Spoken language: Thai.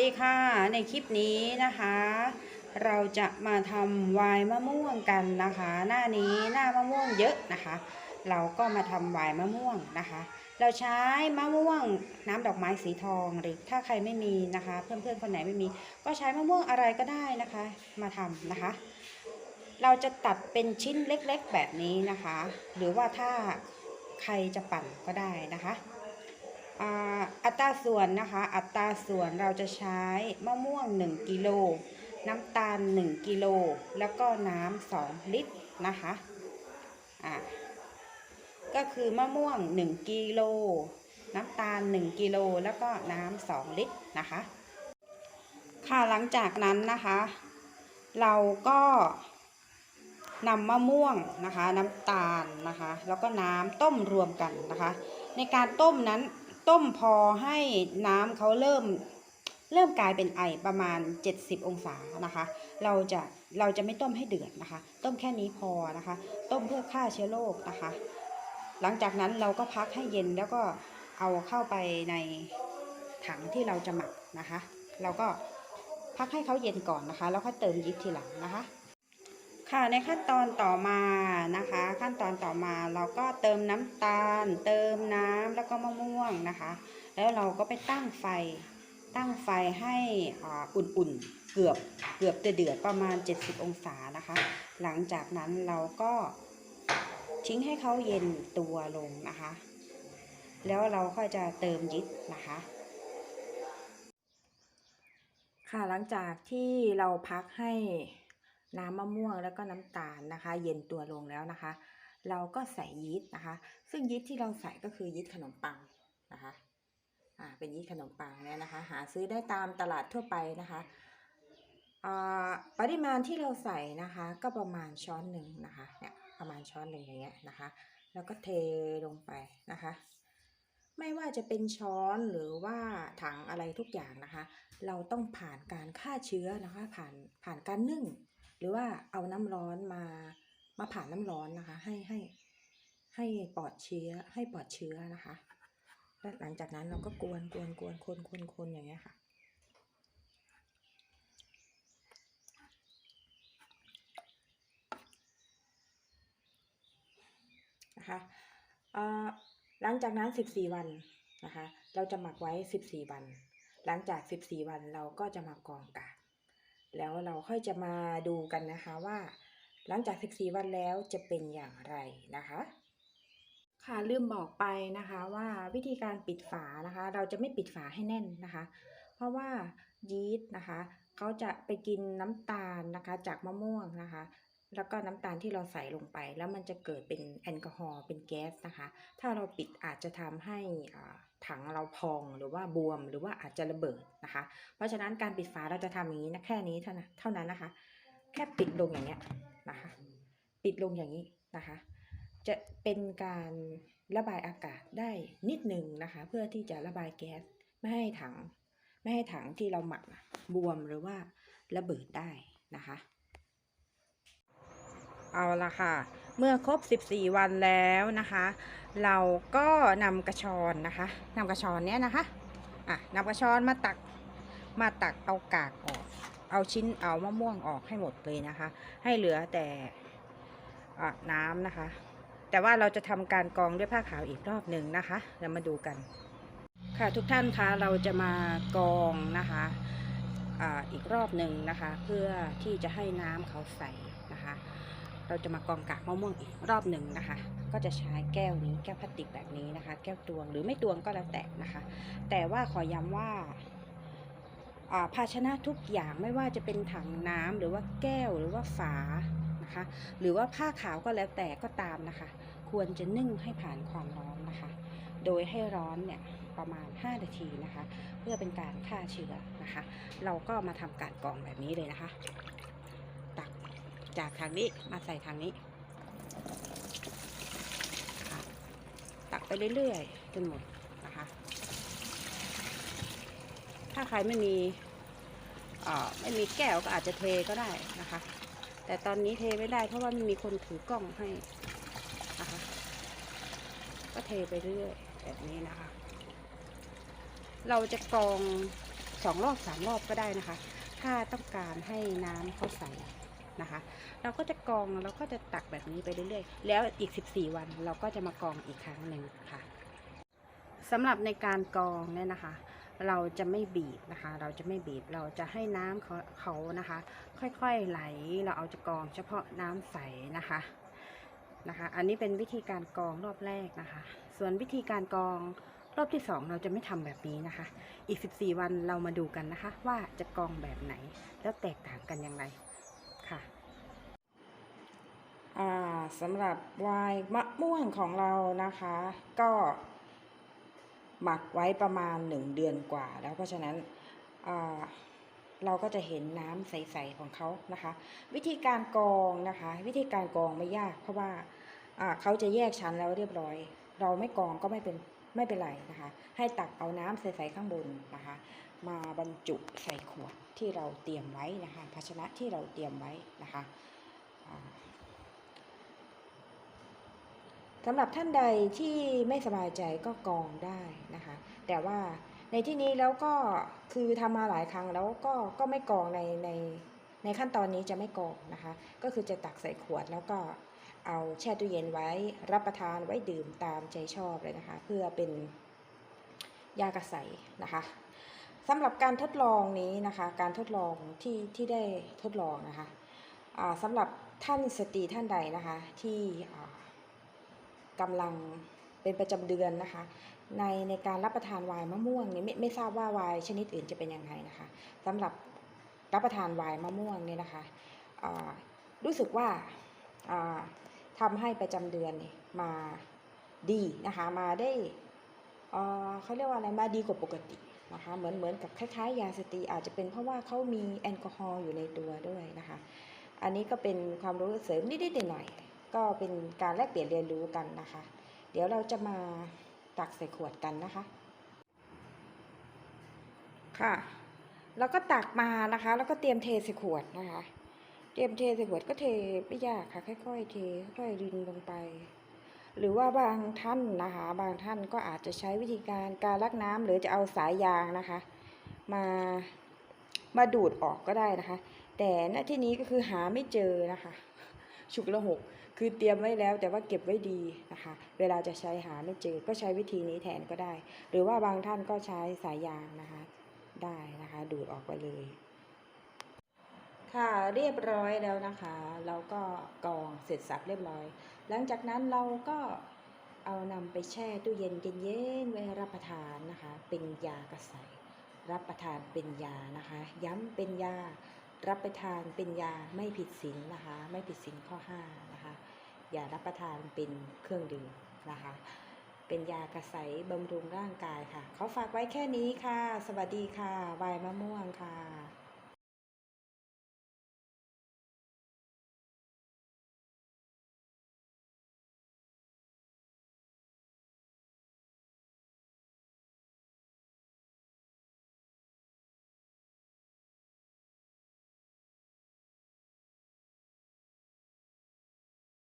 ดีค่ะในคลิปนี้นะคะ เราจะมาทำวน์มะม่วงกันนะคะ หน้านี้หน้ามะม่วงเยอะนะคะ เราก็มาทำวน์มะม่วงนะคะ เราใช้มะม่วงน้ำดอกไม้สีทองหรือถ้าใครไม่มีนะคะ เพื่อนๆคนไหนไม่มี ก็ใช้มะม่วงอะไรก็ได้นะคะ มาทำนะคะ เราจะตัดเป็นชิ้นเล็กๆแบบนี้นะคะ หรือว่าถ้าใครจะปั่นก็ได้นะคะ อัตราส่วนนะคะ อัตราส่วนเราจะใช้มะม่วง 1 กิโล น้ำตาล 1 กิโล แล้วก็น้ำ2ลิตรนะคะอ่าก็คือมะม่วง 1 กิโล น้ำตาล 1 กิโล แล้วก็น้ำ2ลิตรนะคะ ค่ะหลังจากนั้นนะคะ เราก็นำมะม่วงนะคะ น้ำตาลนะคะ แล้วก็น้ำต้มรวมกันนะคะ ในการต้มนั้น ต้มพอให้น้ำเขาเริ่มเริ่มกลายเป็นไอประมาณ 70 องศานะคะ เราจะเราจะไม่ต้มให้เดือดนะคะ ต้มแค่นี้พอนะคะ ต้มเพื่อฆ่าเชื้อโรคนะคะ หลังจากนั้นเราก็พักให้เย็นแล้วก็เอาเข้าไปในถังที่เราจะหมักนะคะ เราก็พักให้เขาเย็นก่อนนะคะ แล้วค่อยเติมยีสต์ทีหลังนะคะ ค่ะในขั้นตอนต่อมานะคะ ขั้นตอนต่อมาเราก็เติมน้ำตาล เติมน้ำแล้วก็มะม่วงนะคะ แล้วเราก็ไปตั้งไฟ ตั้งไฟให้อุ่นๆเกือบเกือบจะเดือดประมาณ 70 องศานะคะ หลังจากนั้นเราก็ทิ้งให้เขาเย็นตัวลงนะคะ แล้วเราค่อยจะเติมยีสต์นะคะค่ะหลังจากที่เราพักให้ น้ำมะม่วงแล้วก็น้ำตาลนะคะ เย็นตัวลงแล้วนะคะ เราก็ใส่ยีสต์นะคะ ซึ่งยีสต์ที่เราใส่ก็คือยีสต์ขนมปังนะคะอ่าเป็นยีสต์ขนมปังเนี่ยนะคะ หาซื้อได้ตามตลาดทั่วไปนะคะอ่าปริมาณที่เราใส่นะคะ ก็ประมาณช้อนหนึ่งนะคะเนี่ยประมาณช้อนหนึ่งอย่างเงี้ยนะคะ แล้วก็เทลงไปนะคะ ไม่ว่าจะเป็นช้อนหรือว่าถังอะไรทุกอย่างนะคะ เราต้องผ่านการฆ่าเชื้อนะคะ ผ่านผ่านการนึ่ง หรือว่าเอาน้ำร้อนมามาผ่านน้ำร้อนนะคะ ให้ให้ให้ปลอดเชื้อให้ปลอดเชื้อนะคะและหลังจากนั้นเราก็กวนกวนกวนคนคนคนอย่างเงี้ยค่ะ นะคะหลังจากนั้น 14 วันนะคะ เราจะหมักไว้ 14 วัน หลังจาก 14 วันเราก็จะมากรองกาก แล้วเราค่อยจะมาดูกันนะคะว่า หลังจาก 14 วันแล้วจะเป็นอย่างไรนะคะ ค่ะลืมบอกไปนะคะว่าวิธีการปิดฝานะคะ เราจะไม่ปิดฝาให้แน่นนะคะ เพราะว่ายีสต์นะคะเขาจะไปกินน้ำตาลนะคะจากมะม่วงนะคะ แล้วก็น้ำตาลที่เราใส่ลงไป แล้วมันจะเกิดเป็นแอลกอฮอล์เป็นแก๊สนะคะ ถ้าเราปิดอาจจะทำให้ถังเราพองหรือว่าบวมหรือว่าอาจจะระเบิดนะคะ เพราะฉะนั้นการปิดฝาเราจะทำอย่างนี้นะแค่นี้เท่านั้นเท่านั้นนะคะ แค่ปิดลงอย่างเงี้ยนะคะ ปิดลงอย่างนี้นะคะ จะเป็นการระบายอากาศได้นิดหนึ่งนะคะ เพื่อที่จะระบายแก๊สไม่ให้ถัง ไม่ให้ถังที่เราหมักบวมหรือว่าระเบิดได้นะคะ เอาละค่ะ เมื่อครบ 14 วันแล้วนะคะ เราก็นำกระชอนนะคะนำกระชอนเนี้ยนะคะอะนำกระชอนมาตักมาตักเอากากออก เอาชิ้นเอามะม่วงออกให้หมดเลยนะคะ ให้เหลือแต่น้ำนะคะ แต่ว่าเราจะทำการกองด้วยผ้าขาวอีกรอบหนึ่งนะคะเรามาดูกัน ค่ะทุกท่านคะเราจะมากองนะคะออีกรอบหนึ่งนะคะ เพื่อที่จะให้น้ำเขาใส เราจะมากรองกากมะม่วงอีกรอบหนึ่งนะคะ ก็จะใช้แก้วนี้แก้วพลาสติกแบบนี้นะคะ แก้วตวงหรือไม่ตวงก็แล้วแต่นะคะ แต่ว่าขอย้ำว่าอ่าภาชนะทุกอย่างไม่ว่าจะเป็นถังน้ำหรือว่าแก้วหรือว่าฝานะคะ หรือว่าผ้าขาวก็แล้วแต่ก็ตามนะคะ ควรจะนึ่งให้ผ่านความร้อนนะคะ โดยให้ร้อนเนี่ยประมาณ 5 นาทีนะคะ เพื่อเป็นการฆ่าเชื้อนะคะ เราก็มาทำการกรองแบบนี้เลยนะคะ จากทางนี้มาใส่ทางนี้ ตักไปเรื่อยๆจนหมดนะคะ ถ้าใครไม่มีไม่มีแก้วก็อาจจะเทก็ได้นะคะ แต่ตอนนี้เทไม่ได้เพราะว่าไม่มีคนถือกล้องให้นะคะ ก็เทไปเรื่อยๆแบบนี้นะคะ เราจะกรองสองรอบสามรอบก็ได้นะคะ ถ้าต้องการให้น้ำเขาใส นะคะ เราก็จะกองเราก็จะตักแบบนี้ไปเรื่อยๆ แล้วอีก 14 วันเราก็จะมากองอีกครั้งหนึ่งค่ะสำหรับในการกองเนี่ยนะคะ เราจะไม่บีบนะคะ เราจะไม่บีบเราจะให้น้ำเขาเขานะคะ ค่อยๆไหลเราเอาจะกองเฉพาะน้ำใสนะคะนะคะ อันนี้เป็นวิธีการกองรอบแรกนะคะ ส่วนวิธีการกองรอบที่สองเราจะไม่ทำแบบนี้นะคะ อีก 14 วันเรามาดูกันนะคะ ว่าจะกองแบบไหนแล้วแตกต่างกันอย่างไร สำหรับไวน์มะม่วงของเรานะคะ ก็หมักไว้ประมาณ1เดือนกว่า แล้วเพราะฉะนั้นเราก็จะเห็นน้ำใสๆของเขานะคะ วิธีการกรองนะคะ วิธีการกรองไม่ยาก เพราะว่าอ่าเขาจะแยกชั้นแล้วเรียบร้อย เราไม่กรองก็ไม่เป็นไม่เป็นไรนะคะ ให้ตักเอาน้ำใสๆข้างบนนะคะ มาบรรจุใส่ขวดที่เราเตรียมไว้นะคะ ภาชนะที่เราเตรียมไว้นะคะอ่า สำหรับท่านใดที่ไม่สบายใจก็กองได้นะคะ แต่ว่าในที่นี้แล้วก็คือทำมาหลายครั้งแล้วก็ก็ไม่กองในในในขั้นตอนนี้จะไม่กองนะคะ ก็คือจะตักใส่ขวดแล้วก็เอาแช่ตู้เย็นไว้รับประทานไว้ดื่มตามใจชอบเลยนะคะ เพื่อเป็นยากระใสนะคะสำหรับการทดลองนี้นะคะ การทดลองที่ที่ได้ทดลองนะคะสำหรับท่านสตรีท่านใดนะคะ ที่ กำลังเป็นประจำเดือนนะคะ ในในการรับประทานวน์มะม่วงเนี่ยไม่ไม่ทราบว่าวน์ชนิดอื่นจะเป็นยังไงนะคะสำหรับรับประทานวน์มะม่วงเนี่ยนะคะรู้สึกว่าอ่าทำให้ประจำเดือนนมาดีนะคะมาได้เขาเรียกว่าอะไรมาดีกว่าปกตินะคะเหมือนเหมือนกับคล้ายๆ ยาสตีอาจจะเป็นเพราะว่าเขามีแอลกอฮอล์อยู่ในตัวด้วยนะคะ อันนี้ก็เป็นความรู้เสริมนิดๆหน่อยๆ ก็เป็นการแลกเปลี่ยนเรียนรู้กันนะคะ เดี๋ยวเราจะมาตักใส่ขวดกันนะคะ ค่ะ แล้วก็ตักมานะคะ แล้วก็เตรียมเทใส่ขวดนะคะ เตรียมเทใส่ขวดก็เทไม่ยากค่ะ ค่อยๆ เทค่อยๆรินลงไป หรือว่าบางท่านนะคะ บางท่านก็อาจจะใช้วิธีการการลักน้ำหรือจะเอาสายยางนะคะ มามาดูดออกก็ได้นะคะ แต่ณที่นี้ก็คือหาไม่เจอนะคะ ฉุกละหกคือเตรียมไว้แล้วแต่ว่าเก็บไว้ดีนะคะ เวลาจะใช้หาไม่เจอก็ใช้วิธีนี้แทนก็ได้ หรือว่าบางท่านก็ใช้สายยางนะคะ ได้นะคะ ดูดออกไปเลย ค่ะเรียบร้อยแล้วนะคะ เราก็กรองเสร็จสับเรียบร้อย หลังจากนั้นเราก็เอานำไปแช่ตู้เย็นเย็นๆไว้รับประทานนะคะ เป็นยากระใสรับประทานเป็นยานะคะ ย้ำเป็นยา รับประทานเป็นยาไม่ผิดศีลนะคะ ไม่ผิดศีลข้อ5นะคะ อย่ารับประทานเป็นเครื่องดื่มนะคะ เป็นยากระใสบำรุงร่างกายค่ะ ขอฝากไว้แค่นี้ค่ะ สวัสดีค่ะ วายมะม่วงค่ะ